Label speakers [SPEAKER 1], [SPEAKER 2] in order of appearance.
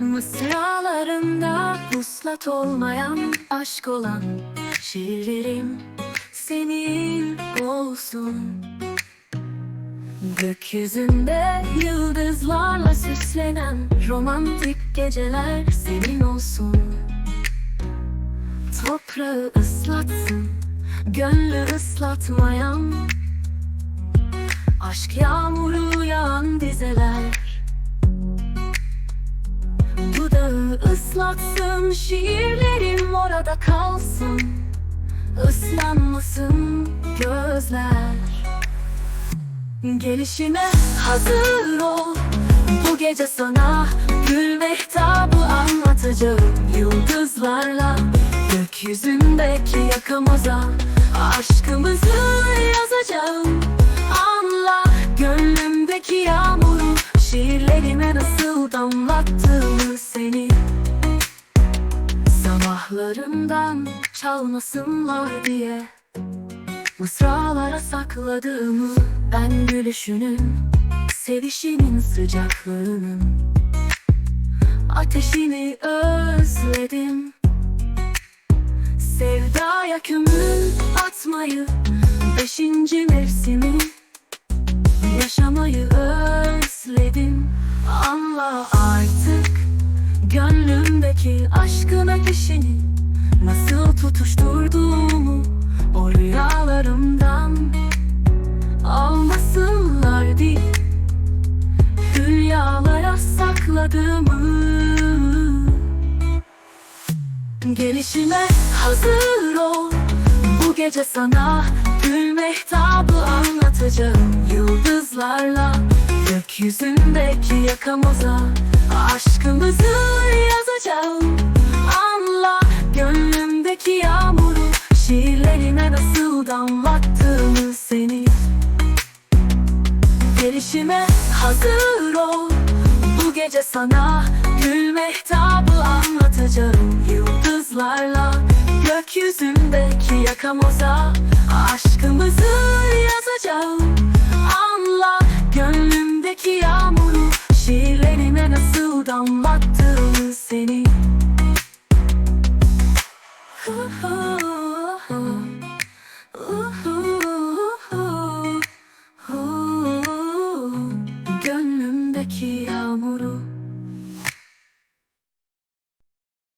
[SPEAKER 1] Mısralarında vuslat olmayan aşk olan Şiirlerim senin olsun. Gökyüzünde yıldızlarla süslenen Romantik geceler senin Toprağı ıslatsın Gönlü ıslatmayan Aşk yağmuru yağan dizeler. Dudağı ıslatsın Şiirlerim orada kalsın Islanmasın gözler. Gelişine hazır ol Bu gece sana gül mehtabı gökyüzündeki yakamoza Aşkımızı yazacağım. Anla gönlümdeki yağmuru Şiirlerime nasıl damlattığımı seni. Sabahlarımdan çalmasınlar diye Mısralara sakladığımı ben gülüşünün Sevişinin sıcaklığının. Ateşini özledim Kömür atmayı Beşinci mevsimi Yaşamayı özledim. Anla artık Gönlümdeki aşkın ateşini Nasıl tutuşturduğumu O rüyalarımdan Almasınlar diye Hülyalara sakladığımı. Gelişime hazır gece sana gül mehtabı anlatacağım Yıldızlarla gökyüzündeki yakamoza Aşkımızı yazacağım. Anla gönlümdeki yağmuru Şiirlerime nasıl damlattığımı seni. Gelişime hazır ol Bu gece sana Gül mehtabı anlatacağım yıldızlarla. Gökyüzündeki yakamoza aşkımızı yazacağım. Anla gönlümdeki yağmuru Şiirlerime nasıl damlattığını seni. Gönlümdeki yağmuru.